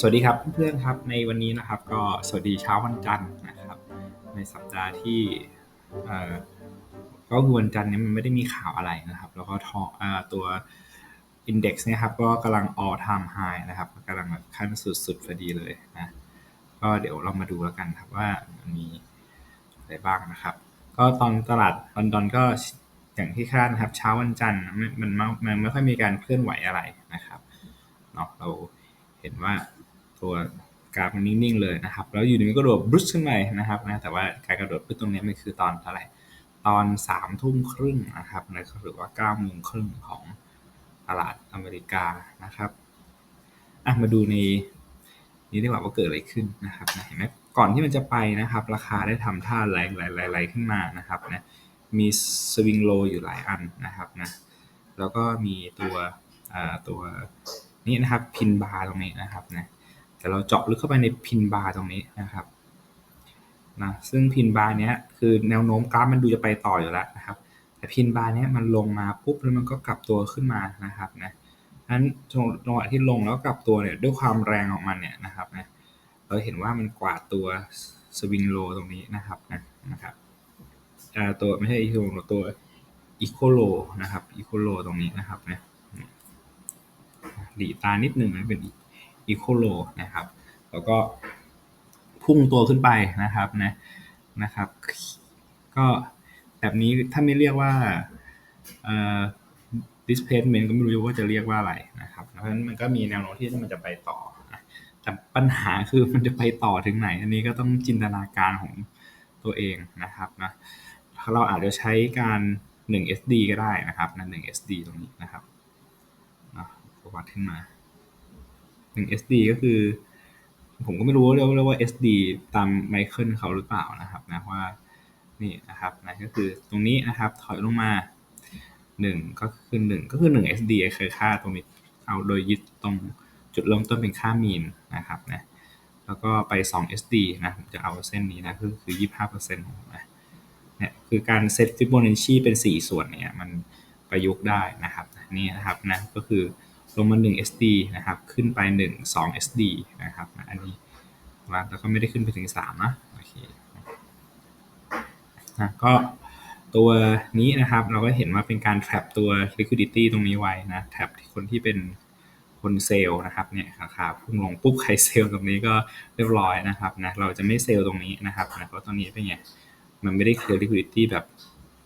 สวัสดีครับเพื่อนๆครับในวันนี้นะครับ ก็สวัสดีเช้าวันจันทร์นะครับ ในสัปดาห์ที่ก็วันจันทร์นี้มันไม่ได้มีข่าวอะไรนะครับ แล้วก็ทอเอ่อตัว Index เนี่ยครับก็กำลัง all time high นะครับกำลังแบบขั้นสุดๆพอดีเลยนะก็เดี๋ยวเรามาดูแล้วกันครับว่ามันมีอะไรบ้างนะครับ ก็ตอนตลาดลอนดอนก็อย่างที่คาดนะครับ เช้าวันจันทร์มันมันมันไม่ค่อยมีการเคลื่อนไหวอะไรนะครับเนาะเราเห็นว่า ตัวกราฟมันนิ่งๆเลยนะครับ แล้วอยู่ดีก็กระโดดบรุษขึ้นไปนะครับนะแต่ว่าการกระโดดบรุษตรงนี้มันคือตอนเท่าไหร่ตอนสามทุ่มครึ่งนะครับนะหรือว่าเก้าโมงครึ่งของตลาดอเมริกานะครับอะมาดูในนี้ดีกว่าว่าเกิดอะไรขึ้นนะครับนะเห็นไหมก่อนที่มันจะไปนะครับ ราคาได้ทำท่าไหลไหลๆขึ้นมานะครับนะมีสวิงโลอยู่หลายอันนะครับนะแล้วก็มีตัวตัวนี้นะครับพินบาร์ตรงนี้นะครับนะ แต่เราเจาะลึกเข้าไปในพินบาร์ตรงนี้นะครับนะซึ่งพินบาร์เนี้ยคือแนวโน้มกราฟมันดูจะไปต่ออยู่แล้วนะครับแต่พินบาร์เนี้ยมันลงมาปุ๊บแล้วมันก็กลับตัวขึ้นมานะครับนะนั้นจังหวะที่ลงแล้วกลับตัวเนี่ยด้วยความแรงของมันเนี่ยนะครับนะเราเห็นว่ามันกวาดตัวสวิงโลตรงนี้นะครับนะนะครับตัวไม่ใช่อีโคโลตัวอีโคโลนะครับอีโคโลตรงนี้นะครับนะหลีตานิดหนึ่งมันเป็นอี อีโคโลนะครับ แล้วก็พุ่งตัวขึ้นไปนะครับนะนะครับ ก็แบบนี้ถ้าไม่เรียกว่าเอ่อ displacement ก็ไม่รู้ว่าจะเรียกว่าอะไรนะครับ เพราะฉะนั้นมันก็มีแนวโน้มที่มันจะไปต่อ แต่ปัญหาคือมันจะไปต่อถึงไหน อันนี้ก็ต้องจินตนาการของตัวเองนะครับนะเราอาจจะใช้การ 1 SD ก็ได้นะครับนะ1 SD ตรงนี้นะครับนะวัดขึ้นมา 1 SD ก็คือ ผมก็ไม่รู้เรียกว่า SD ตามไมเคิลเขาหรือเปล่านะครับนะว่านี่นะครับนะก็คือตรงนี้นะครับถอยลงมา 1 ก็คือ 1 ก็คือ 1 SD คือค่าตรงนี้เอาโดยยึดตรงจุดเริ่มต้นเป็นค่ามีนนะครับนะแล้วก็ไป 2 SD นะผมจะเอาเส้นนี้นะคือคือ 25%นะเนี่ยคือการเซตฟิโบนัชชีเป็น 4 ส่วนเนี่ยมันประยุกต์ได้นะครับนี่นะครับนะก็คือ ลงมา 1 SD นะครับ ขึ้นไป 1 2 SD นะครับ อันนี้แล้วก็ไม่ได้ขึ้นไปถึง 3 นะ โอเคนะก็ตัวนี้นะครับ เราก็เห็นว่าเป็นการแทรบตัว liquidity ตรงนี้ไว้นะ แทร็บคนที่เป็นคนเซลล์นะครับ เนี่ยราคาพุ่งลงปุ๊บใครเซลล์ตรงนี้ก็เรียบร้อยนะครับนะ เราจะไม่เซลล์ตรงนี้นะครับนะเพราะตรงนี้เป็นไง มันไม่ได้เคลียร์ liquidity แบบ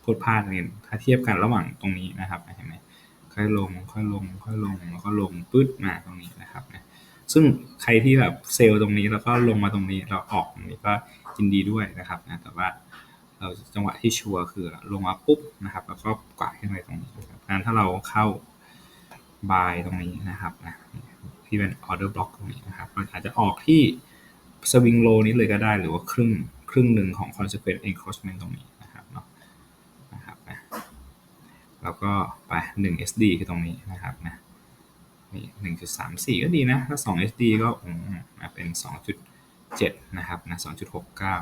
พูดพลาดเลยถ้าเทียบกันระหว่างตรงนี้นะครับ เห็นไหม ค่อยลง ค่อยลง ค่อยลง แล้วก็ลงปึ๊ดมาตรงนี้นะครับนะซึ่งใครที่แบบเซลล์ตรงนี้แล้วก็ลงมาตรงนี้เราออกตรงนี้ก็ยินดีด้วยนะครับนะแต่ว่าเราจังหวะที่ชัวร์คือลงมาปุ๊บนะครับ แล้วก็กวาดขึ้นไปตรงนี้นะครับงั้นถ้าเราเข้าบายตรงนี้นะครับนะที่เป็นออเดอร์บล็อกตรงนี้นะครับมันอาจจะออกที่สวิงโลนี้เลยก็ได้หรือว่าครึ่งครึ่งหนึ่งของ consequent encroachment ตรงนี้ แล้วก็ไป 1 SD คือตรงนี้นะครับนะนี่หนึ่งจุดสามสี่ก็ดีนะ ถ้าสอง SD ก็อืมเป็นสองจุดเจ็ดนะครับนะสองจุดหกเก้า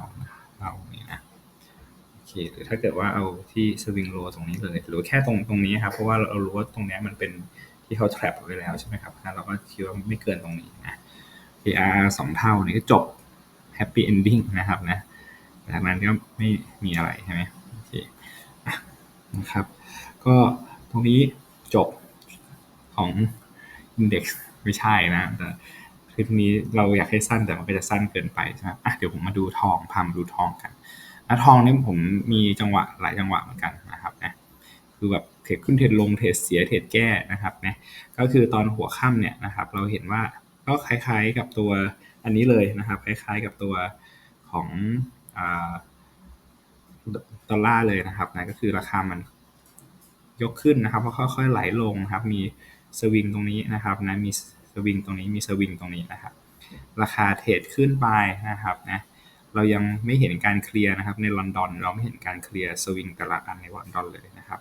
เรานี่นะโอเคหรือถ้าเกิดว่าเอาที่สวิงโลตรงนี้เลย หรือแค่ตรงตรงนี้ครับ เพราะว่าเรารู้ว่าตรงนี้มันเป็นที่เขา trap ไว้แล้วใช่ไหมครับเราก็คิดว่าไม่เกินตรงนี้นะ AR สองเท่านี่ก็จบ happy ending นะครับนะจากนั้นก็ไม่มีอะไรใช่ไหมโอเคนะครับ ก็ตรงนี้จบของ Index ไม่ใช่นะแต่คลิปนี้เราอยากให้สั้นแต่มันก็จะสั้นเกินไปใช่ไหมอะเดี๋ยวผมมาดูทองพามาดูทองกันนะทองนี่ผมมีจังหวะหลายจังหวะเหมือนกันนะครับนะคือแบบเทรดขึ้นเทรดลงเทรดเสียเทรดแก้นะครับนะก็คือตอนหัวค่ำเนี่ยนะครับ เราเห็นว่าก็คล้ายๆกับตัวอันนี้เลยนะครับ คล้ายๆกับตัวของดอลลาร์เลยนะครับนะก็คือราคามัน ยกขึ้นนะครับก็ค่อยๆไหลลงนะครับ มีสวิงตรงนี้นะครับนะมีสวิงตรงนี้มีสวิงตรงนี้นะครับ ราคาเทรดขึ้นไปนะครับนะเรายังไม่เห็นการเคลียร์นะครับ ในลอนดอนเราไม่เห็นการเคลียร์สวิงแต่ละอันในลอนดอนเลยนะครับ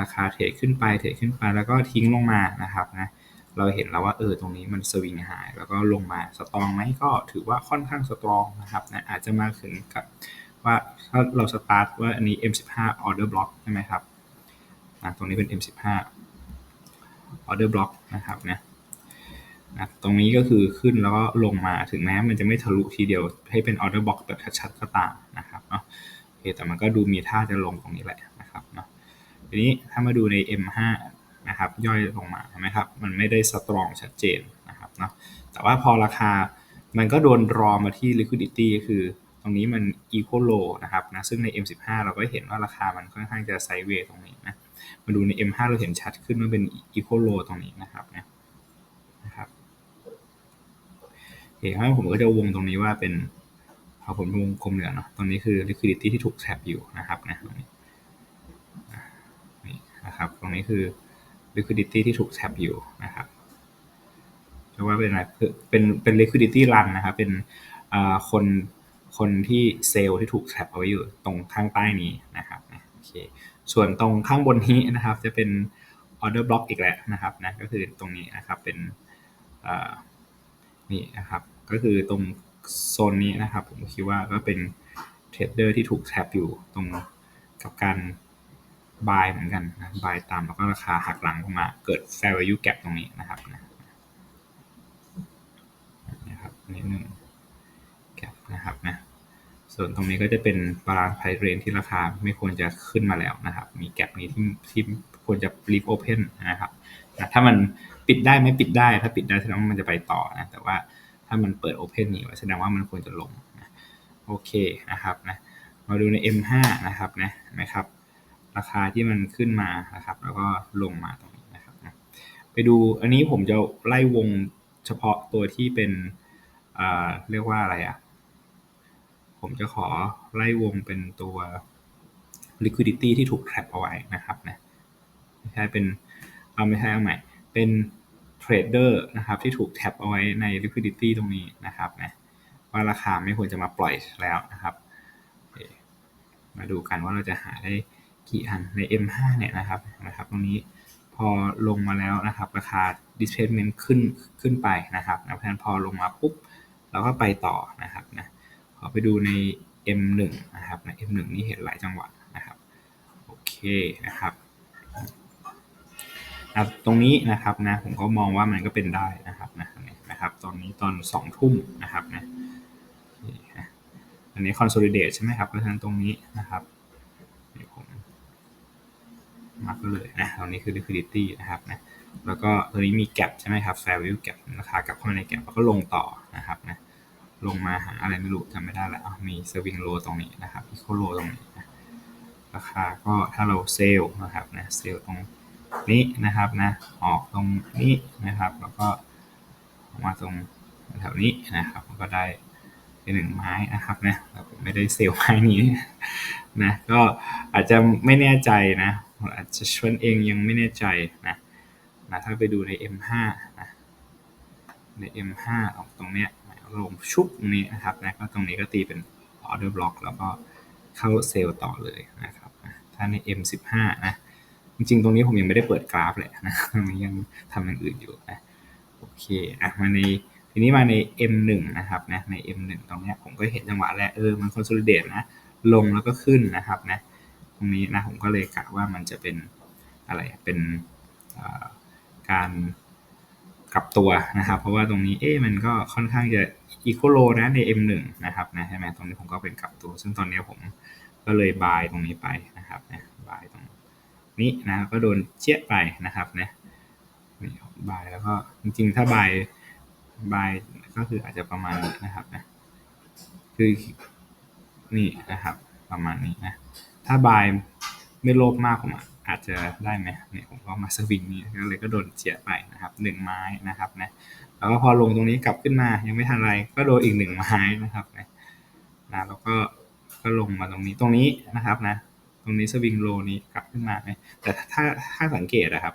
ราคาเทรดขึ้นไปเทรดขึ้นไปแล้วก็ทิ้งลงมานะครับนะเราเห็นแล้วว่าเออตรงนี้มันสวิงหาย แล้วก็ลงมาสตรองไหมก็ถือว่าค่อนข้างสตรองนะครับนะอาจจะมาถึงกับว่าถ้าเราสตาร์ทว่าอันนี้ M15 order block ใช่ไหมครับ นะตรงนี้เป็น M15 order block นะครับนะนะตรงนี้ก็คือขึ้นแล้วก็ลงมาถึงแม้มันจะไม่ทะลุทีเดียวให้เป็นออเดอร์บ็อกแบบชัดๆก็ตามนะครับเนาะโอเคแต่มันก็ดูมีท่าจะลงตรงนี้แหละนะครับเนาะทีนี้ถ้ามาดูใน M5 นะครับย่อยลงมาเห็นไหมครับมันไม่ได้สตรองชัดเจนนะครับเนาะแต่ว่าพอราคามันก็โดนรอมาที่ liquidity คือตรงนี้มัน equal low นะครับนะซึ่งใน M15 เราก็เห็นว่าราคามันค่อนข้างจะไซด์เวย์ตรงนี้นะ มาดูใน M5 เราเห็นชัดขึ้นว่าเป็น equal low ตรงนี้นะครับนะนะครับโอเคงั้ผมก็จะวงตรงนี้ว่าเป็นพอผมวงกลมเหลืองเนาะตรงนี้คือ liquidity ที่ถูกแทบอยู่นะครับนะตรงนี้นี่นะครับ ตรงนี้คือ liquidity ที่ถูกแทบอยู่นะครับเรียกว่าเป็นอะไรเป็นเป็น liquidity run นะครับ เป็นคนคนที่เซลล์ที่ถูกแทบเอาไว้อยู่ตรงข้างใต้นี้นะครับโอเค ส่วนตรงข้างบนนี้นะครับ จะเป็น order block อีกแล้วนะครับนะก็คือตรงนี้นะครับเป็นนี่นะครับก็คือตรงโซนนี้นะครับ ผมคิดว่าก็เป็นเทรดเดอร์ที่ถูกแทบอยู่ตรงกับการบายเหมือนกันนะบายตามแล้วก็ราคาหักหลังออกมา เกิด fair value gap ตรงนี้นะครับนะนะครับนิดนึง gap นะครับนะ ส่วนตรงนี้ก็จะเป็นบาลานซ์ไพเรนที่ราคาไม่ควรจะขึ้นมาแล้วนะครับ มีแกลบนี้ที่ที่ควรจะ leave open นะครับนะถ้ามันปิดได้ไม่ปิดได้ ถ้าปิดได้แสดงว่ามันจะไปต่อนะ แต่ว่าถ้ามันเปิด open นี่แสดงว่ามันควรจะลงนะโอเคนะครับนะ มาดูใน M5 นะครับนะนะครับ ราคาที่มันขึ้นมานะครับ แล้วก็ลงมาตรงนี้นะครับนะไปดูอันนี้ผมจะไล่วงเฉพาะตัวที่เป็นเรียกว่าอะไรอะ่ะ ผมจะขอไล่วงเป็นตัว liquidity ที่ถูก trap เอาไว้นะครับนะไม่ใช่เป็นเอาไม่ใช่เอาใหม่ เป็นเทรดเดอร์นะครับที่ถูกแท็บเอาไว้ใน liquidity ตรงนี้นะครับนะว่าราคาไม่ควรจะมาปล่อยแล้วนะครับ มาดูกันว่าเราจะหาได้กี่อันใน M5 เนี่ยนะครับนะครับ ตรงนี้พอลงมาแล้วนะครับ ราคา displacement ขึ้นขึ้นไปนะครับนะเพราะฉะนั้นพอลงมาปุ๊บเราก็ไปต่อนะครับนะ ขอไปดูใน M1 นะครับใน M1 นี่เห็นหลายจังหวะนะครับโอเคนะครับนะตรงนี้นะครับนะผมก็มองว่ามันก็เป็นได้นะครับนะนะครับตอนนี้ตอน2ทุ่มนะครับนะอันนี้ consolidate ใช่ไหมครับเพราะฉะนั้นตรงนี้นะครับเดี๋ยวผมมาก็เลยนะตรงนี้คือ liquidity นะครับนะแล้วก็ตัวนี้มี gap ใช่ไหมครับ fair value gap ราคากลับเข้ามาใน gap แล้วก็ลงต่อนะครับนะ ลงมาหาอะไรไม่รู้จำไม่ได้แล้วมี swing low ตรงนี้นะครับ equal low ตรงนี้นะราคาก็ถ้าเราเซลล์นะครับนะเซลล์ตรงนี้นะครับนะออกตรงนี้นะครับ แล้วก็มาตรงแถวนี้นะครับก็ได้เป็นหนึ่งไม้นะครับนะผมไม่ได้เซลไม้นี้นะก็อาจจะไม่แน่ใจนะอาจจะชวนเองยังไม่แน่ใจนะนะถ้าไปดูใน M5 นะใน M5 ออกตรงเนี้ย ลงชุบนี้นะครับนะก็ตรงนี้ก็ตีเป็นออเดอร์บล็อกแล้วก็เข้าเซลล์ต่อเลยนะครับถ้าใน M15 นะจริงๆ ตรงนี้ผมยังไม่ได้เปิดกราฟเลยนะตรงนี้ยังทำอย่างอื่นอยู่นะโอเคอะมาในทีนี้มาใน M1 นะครับนะใน M1 ตรงนี้ผมก็เห็นจังหวะแรกเออมันคอนโซลิเดตนะลงแล้วก็ขึ้นนะครับนะตรงนี้นะผมก็เลยกะว่ามันจะเป็นอะไรเป็นการกลับตัวนะครับ เพราะว่าตรงนี้เอ๊มันก็ค่อนข้างจะ อีโคโลนะใน M1 นะครับนะใช่ไหมตรงนี้ผมก็เป็นกลับตัว ซึ่งตอนนี้ผมก็เลยบายตรงนี้ไปนะครับนะบายตรงนี้นะก็โดนเจี๊ยไปนะครับนะนี่บายแล้วก็จริงๆ ถ้าบายบายก็คืออาจจะประมาณนี้นะครับนะคือนี่นะครับ ประมาณนี้นะถ้าบายไม่โลภมากผมอาจจะได้ไหมเนี่ยผมก็มาสวิงนี่ก็เลยก็โดนเจียไปนะครับหนึ่งไม้นะครับนะ แล้วก็พอลงตรงนี้กลับขึ้นมายังไม่ทันไร ก็โดนอีกหนึ่งไม้นะครับนะนะแล้วก็ก็ลงมาตรงนี้ตรงนี้นะครับนะ ตรงนี้สวิงโลนี้กลับขึ้นมาไหมแต่ถ้าถ้าสังเกตนะครับ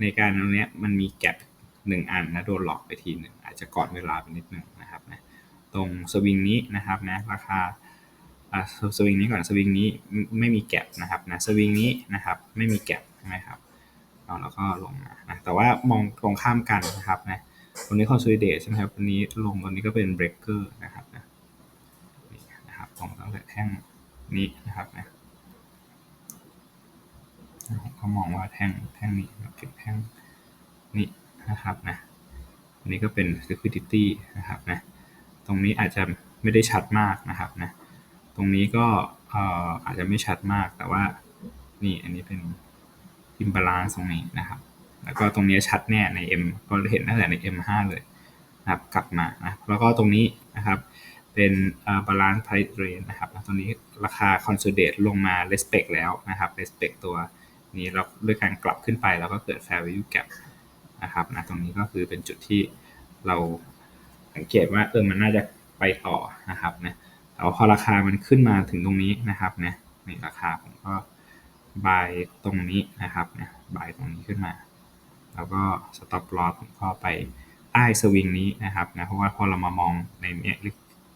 ในการตรงนี้มันมีแกลบหนึ่งอันนะโดนหลอกไปทีหนึ่งอาจจะก่อนเวลาไปนิดหนึ่งนะครับนะตรงสวิงนี้นะครับนะราคาสวิงนี้ก่อนสวิงนี้ไม่มีแกลบนะครับนะสวิงนี้นะครับไม่มีแกลบใช่ไหมครับแล้วก็ลงมานะแต่ว่ามองตรงข้ามกันนะครับนะ ตรงนี้คอนโซลิเดตใช่ไหมครับ วันนี้ลงตรงนี้ก็เป็นเบรกเกอร์นะครับนะนี่นะครับตรงตั้งแต่แท่งนี้นะครับนะผมก็มองว่าแท่งแท่งนี้ถึงแท่งนี้นะครับนะอันนี้ก็เป็น liquidity นะครับนะ ตรงนี้อาจจะไม่ได้ชัดมากนะครับนะ ตรงนี้ก็อาจจะไม่ชัดมากแต่ว่านี่อันนี้เป็น imbalance ตรงนี้นะครับ แล้วก็ตรงนี้ชัดแน่ใน M ก็เห็นตั้งแต่ใน M5 เลยนะครับกลับมานะแล้วก็ตรงนี้นะครับเป็น balance price range นะครับแล้วตรงนี้ราคา consolidate ลงมา respect แล้วนะครับ respect ตัวนี้เราด้วยการกลับขึ้นไปแล้วก็เกิด fair value gap นะครับนะตรงนี้ก็คือเป็นจุดที่เราสังเกตว่าเออมันน่าจะไปต่อนะครับนะแต่ว่าพอราคามันขึ้นมาถึงตรงนี้นะครับนะนี่ราคาผมก็บายตรงนี้นะครับนะบายตรงนี้ขึ้นมา แล้วก็ stop loss ผมก็ไปใต้สวิงนี้นะครับนะเพราะว่าพอเรามามองในเนี้ย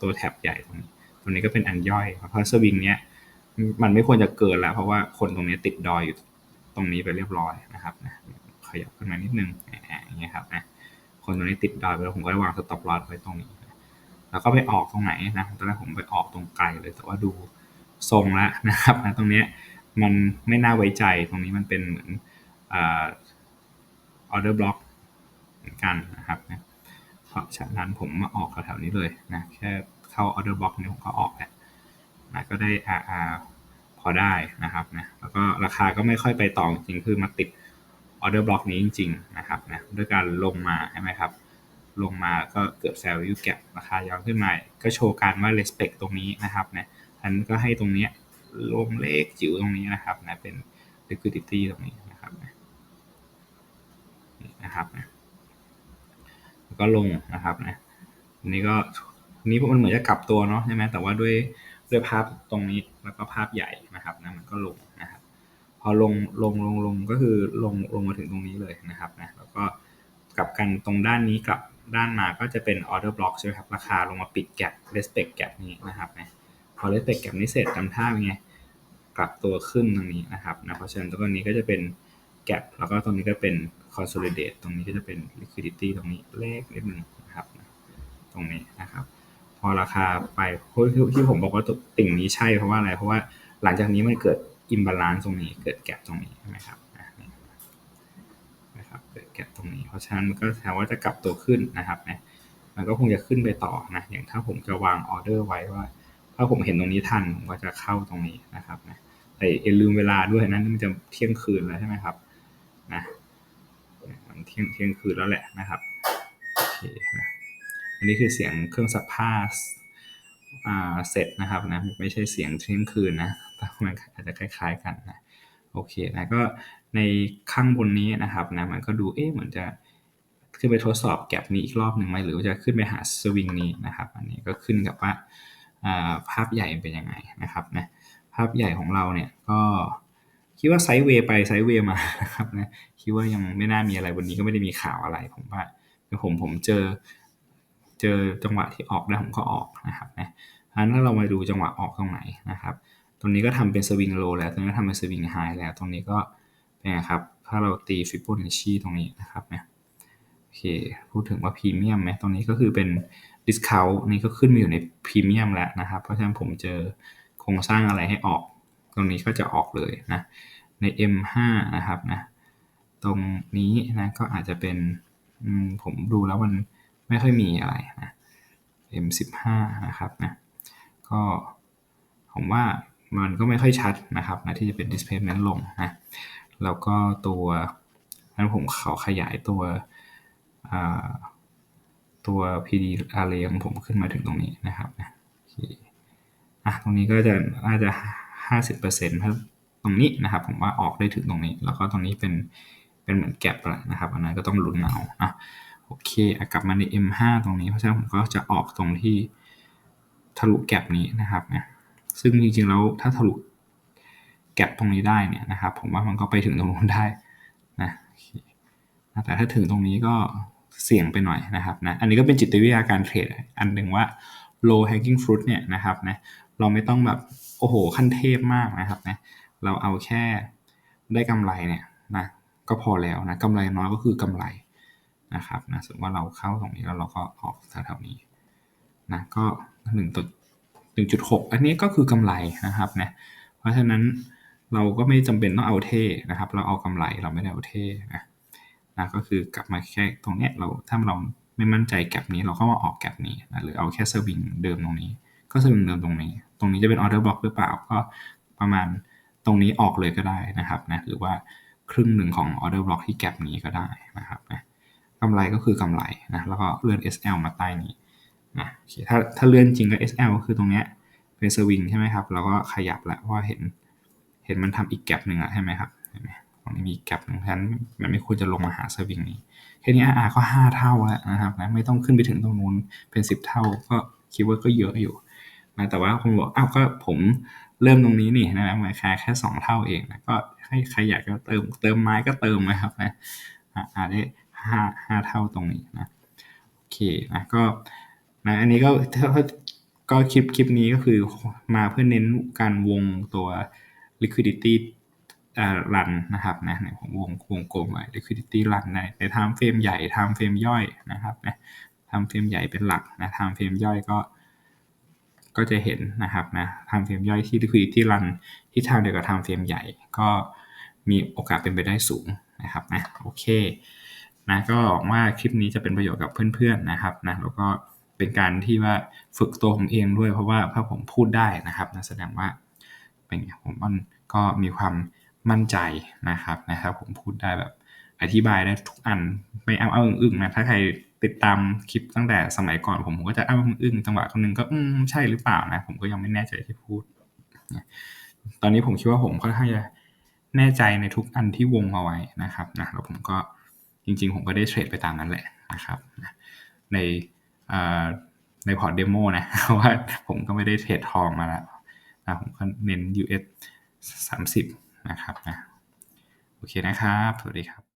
ตัวแท็บใหญ่ตรงนี้ตรงนี้ก็เป็นอันย่อยเพราะสวิงเนี้ยมันไม่ควรจะเกินแล้ว เพราะว่าคนตรงนี้ติดดอยอยู่ตรงนี้ไปเรียบร้อยนะครับนะขยับขึ้นมานิดนึงอย่างเงี้ยครับนะคนตรงนี้ติดดอยไปแล้วผมก็วางสต็อปลอสไว้ตรงนี้ แล้วก็ไปออกตรงไหนนะตอนแรกผมไปออกตรงไกลเลยแต่ว่าดูทรงแล้วนะครับนะตรงเนี้ยมันไม่น่าไว้ใจตรงนี้มันเป็นเหมือน ออเดอร์บล็อกเหมือนกันนะครับนะเพราะฉะนั้นผมมาออกแถวๆนี้เลยนะแค่เข้าออเดอร์บล็อกนี้ผมก็ออกแล้วนะก็ได้อาพอได้นะครับนะแล้วก็ราคาก็ไม่ค่อยไปต่อจริงคือมาติดออเดอร์บล็อกนี้จริง ๆ นะครับนะด้วยการลงมาใช่ไหมครับ ลงมาก็เกิด value gap ราคาย้อนขึ้นมาก็โชว์การว่า respect ตรงนี้นะครับนะอันก็ให้ตรงนี้ลงเลขจิ๋วตรงนี้นะครับนะเป็น liquidity ตรงนี้นะ นะครับนะแล้วก็ลงนะครับนะนนี้ก็นี้มันเหมือนจะกลับตัวเนาะใช่ไหมแต่ว่าด้วยด้วยภาพตรงนี้แล้วก็ภาพใหญ่นะครับนะมันก็ลงนะครับ พอลงลงลงลงก็คือลงลงมาถึงตรงนี้เลยนะครับนะแล้วก็กลับกันตรงด้านนี้กลับด้านมาก็จะเป็นออเดอร์บล็อกใช่ไหมครับราคาลงมาปิดแกลบเรสเปกแกลบนี้นะครับนะพอเรสเปกแกลบนี้เสร็จจำท่าเป็นไงกลับตัวขึ้นตรงนี้นะครับนะเพราะฉะนั้นตรงนี้ก็จะเป็นแกลบแล้วก็ตรงนี้ก็เป็น consolidate ตรงนี้ก็จะเป็น liquidity ตรงนี้เลขนิดนึงนะครับ ตรงนี้นะครับ พอราคาไปที่ผมบอกว่าติ่งนี้ใช่เพราะว่าอะไร เพราะว่าหลังจากนี้มันเกิดอิมบาลานซ์ตรงนี้เกิดแกลบตรงนี้ใช่ไหมครับนะครับเกิดแกลบตรงนี้ เพราะฉะนั้นมันก็แสดงว่าจะกลับตัวขึ้นนะครับนะมันก็คงจะขึ้นไปต่อนะอย่างถ้าผมจะวางออเดอร์ไว้ว่า ถ้าผมเห็นตรงนี้ทันผมก็จะเข้าตรงนี้นะครับนะแต่อย่าลืมเวลาด้วยนะมันจะเที่ยงคืนแล้วใช่ไหมครับนะ เที่ยงเที่ยงคืนแล้วแหละนะครับโอเคนะอันนี้คือเสียงเครื่องซักผ้าเสร็จนะครับนะไม่ใช่เสียงเที่ยงคืนนะแต่มันอาจจะคล้ายๆกันนะโอเคนะก็ในข้างบนนี้นะครับนะมันก็ดูเอ๊ะเหมือนจะขึ้นไปทดสอบแก็บนี้อีกรอบหนึ่งไหมหรือว่าจะขึ้นไปหาสวิงนี้นะครับ อันนี้ก็ขึ้นกับว่าภาพใหญ่เป็นยังไงนะครับนะภาพใหญ่ของเราเนี่ยก็ คิดว่าไซด์เวย์ไปไซด์เวย์มาครับนะคิดว่ายังไม่น่ามีอะไรวันนี้ก็ไม่ได้มีข่าวอะไรผมว่าผมผมเจอ เจอจังหวะที่ออกได้ผมก็ออกนะครับนะอันนั้นเรามาดูจังหวะออกตรงไหนนะครับ ตรงนี้ก็ทำเป็นสวิงโลแล้วตรงนี้ก็ทำเป็นสวิงไฮแล้ว ตรงนี้ก็เป็นครับ ถ้าเราตีฟิบโบนัชชีตรงนี้นะครับเนี่ยโอเค พูดถึงว่าพรีเมียมไหมตรงนี้ก็คือเป็นดิสคาวนี่ก็ขึ้นมาอยู่ในพรีเมียมแล้วนะครับ เพราะฉะนั้นผมเจอโครงสร้างอะไรให้ออก รงนี้ก็จะออกเลยนะใน M5 นะครับนะตรงนี้นะก็อาจจะเป็นผมดูแล้วมันไม่ค่อยมีอะไรนะ M15 นะครับนะก็ผมว่ามันก็ไม่ค่อยชัดนะครับนะที่จะเป็น displacement ลงนะแล้วก็ตัวนั้นผมเขาขยายตัวตัว PD array ของผมขึ้นมาถึงตรงนี้นะครับนะอะตรงนี้ก็จะน่าจะ 50%ถ้าตรงนี้นะครับ ผมว่าออกได้ถึงตรงนี้ แล้วก็ตรงนี้เป็นเป็นเหมือนแก็บแหละนะครับ อันนั้นก็ต้องลุ้นเอานะโอเคกลับมาใน M5 ตรงนี้ เพราะฉะนั้นผมก็จะออกตรงที่ทะลุแก็บนี้นะครับนะซึ่งจริงๆแล้วถ้าทะลุแก็บตรงนี้ได้เนี่ยนะครับ ผมว่ามันก็ไปถึงตรงนู้นได้นะแต่ถ้าถึงตรงนี้ก็เสี่ยงไปหน่อยนะครับนะ อันนี้ก็เป็นจิตวิทยาการเทรดอันหนึ่งว่า low hanging fruit เนี่ยนะครับนะ เราไม่ต้องแบบโอ้โหขั้นเทพมากนะครับนะเราเอาแค่ได้กำไรเนี่ยนะก็พอแล้วนะกำไรน้อยก็คือกำไรนะครับนะสมมติว่าเราเข้าตรงนี้แล้วเราก็ออกแถวๆนี้นะก็หนึ่งจุดหนึ่งจุดหกอันนี้ก็คือกำไรนะครับนะเพราะฉะนั้นเราก็ไม่จำเป็นต้องเอาเท่นะครับ เราเอากำไรเราไม่ได้เอาเท่นะนะก็คือกลับมาแค่ตรงเนี้ยเราถ้าเราไม่มั่นใจแกลบนี้เราก็มาออกแกลบนี้นะหรือเอาแค่สวิงเดิมตรงนี้ ก็สวิงเดิมตรงนี้ ตรงนี้จะเป็นออเดอร์บล็อกหรือเปล่าก็ประมาณตรงนี้ออกเลยก็ได้นะครับนะหรือว่าครึ่งหนึ่งของออเดอร์บล็อกที่แกลบนี้ก็ได้นะครับนะกำไรก็คือกำไรนะแล้วก็เลื่อน SL มาใต้นี้นะถ้าถ้าเลื่อนจริงก็ SL ก็คือตรงเนี้ยเป็นสวิงใช่ไหมครับแล้วก็ขยับแล้วเพราะว่าเห็นเห็นมันทำอีกแกลบหนึ่งอะใช่ไหมครับเห็นไหมตรงนี้มีแกลบหนึ่งฉะนั้นมันไม่ควรจะลงมาหาสวิงนี้แค่นี้ RR ก็ 5 เท่าแล้วนะครับนะไม่ต้องขึ้นไปถึงตรงนู้นเป็น 10 เท่าก็คิดว่าก็เยอะอยู่ แต่ว่าผมบอกอ้าวก็ผมเริ่มตรงนี้นี่นะมาแค่แค่2เท่าเองนะก็ให้ใครอยากจะเติมเติมไม้ก็เติมนะครับนะอาได้ห้าห้าเท่าตรงนี้นะโอเคนะก็นะอันนี้ก็ก็คลิปคลิปนี้ก็คือมาเพื่อเน้นการวงตัว liquidity รันนะครับนะในผมวงวงกลมไว้ liquidity run ในใน time frame ใหญ่ time frame ย่อยนะครับนะ time frame ใหญ่เป็นหลักนะ time frame ย่อยก็ ก็จะเห็นนะครับนะ time frame ย่อยที่ liquidity run ที่ทางเดียวกับ time frame ใหญ่ ก็มีโอกาสเป็นไปได้สูงนะครับนะโอเคนะก็หวังว่าคลิปนี้จะเป็นประโยชน์กับเพื่อนๆนะครับนะแล้วก็เป็นการที่ว่าฝึกตัวผมเองด้วยเพราะว่าถ้าผมพูดได้นะครับนะแสดงว่าเป็นไงผมมันก็มีความมั่นใจนะครับนะครับ ผมพูดได้แบบอธิบายได้ทุกอันไม่เอาเอาอึ้งๆนะถ้าใคร ติดตามคลิปตั้งแต่สมัยก่อนผมผมก็จะเอาอึ้งจังหวะคนนึงก็อืมใช่หรือเปล่านะ ผมก็ยังไม่แน่ใจที่พูด ตอนนี้ผมคิดว่าผมค่อนข้างจะแน่ใจในทุกอันที่วงเอาไว้นะครับนะแล้วผมก็จริง ๆ ผมก็ได้เทรดไปตามนั้นแหละนะครับในในพอร์ตเดโมนะเพราะว่าผมก็ไม่ได้เทรดทองมาแล้วนะผมก็เน้น US 30 นะครับนะโอเคนะครับ สวัสดีครับ